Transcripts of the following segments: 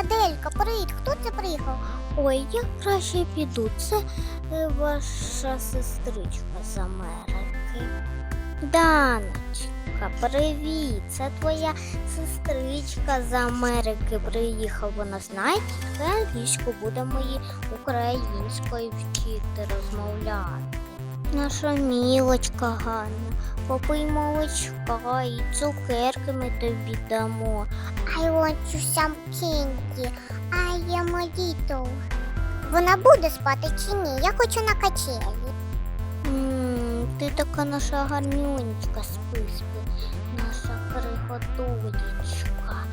Аделька, привіт, хто це приїхав? Ой, я краще піду. Це е, ваша сестричка з Америки. Даночка, привіт. Це твоя сестричка з Америки приїхала. Вона знає тільки англійську, будемо її українською вчити розмовляти. Наша мілочка Ганна, попий молочка і цукерки ми тобі дамо. I want you some candy. I am a little. Вона буде спати чи ні? Я хочу на качелі. м ти така наша гарнюнечка, спи, спи, наша приготулечка.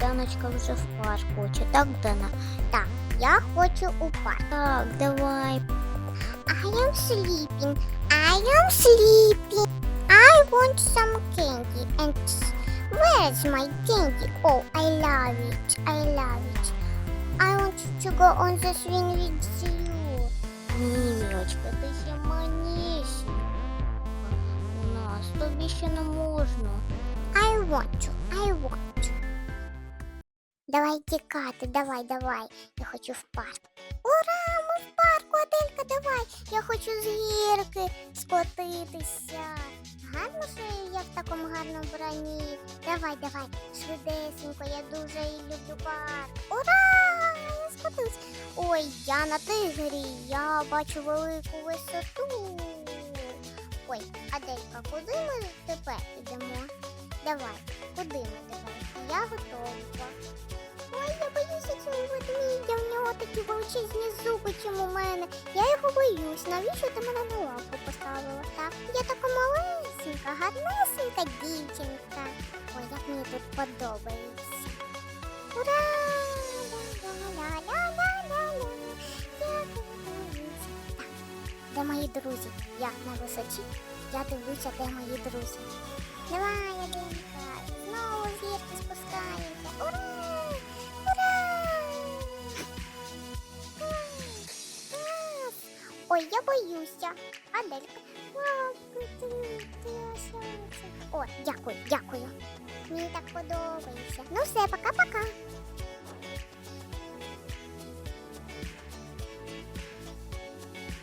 Даночка вже в парк хоче, так, Дана? Так, я хочу у парк. Так, давай. I am sleeping. I am sleeping. I want some candy. And where's my candy? Oh, I love it. I love it. I want to go on the swing with you. Ні, Мілочка, ти ще манісінька. У нас тобі ще не можна. I want to. I want to. Давай тікати, давай, давай. Я хочу в парк. Ура! Ми в парку, Аделька, давай. Я хочу з гірки скотитися. Гарно, що я в такому гарному броні. Давай, давай, швидесенько, я дуже і люблю парк. Ура! Я скотилась. Ой, я на тигрі, я бачу велику висоту. Ой, Аделька, куди ми тепер йдемо? Давай, куди ми тепер? Я готова. Ой, я боюся цього ведмідя, чим у мене. Я його боюсь. Навіщо ти мене на лапу поставила? Так, я така малесенька, гарнесенька дівчинка. Ой, як мені тут подобається. Ура! Ля-ля-ля-ля-ля-ля. Де мої друзі? Я на висоті. Я дивлюся, де мої друзі. Давай, Ядинка, знову Ой, я боюся. Аделька. О, дякую, дякую. Мені так подобається. Ну все, пока-пока.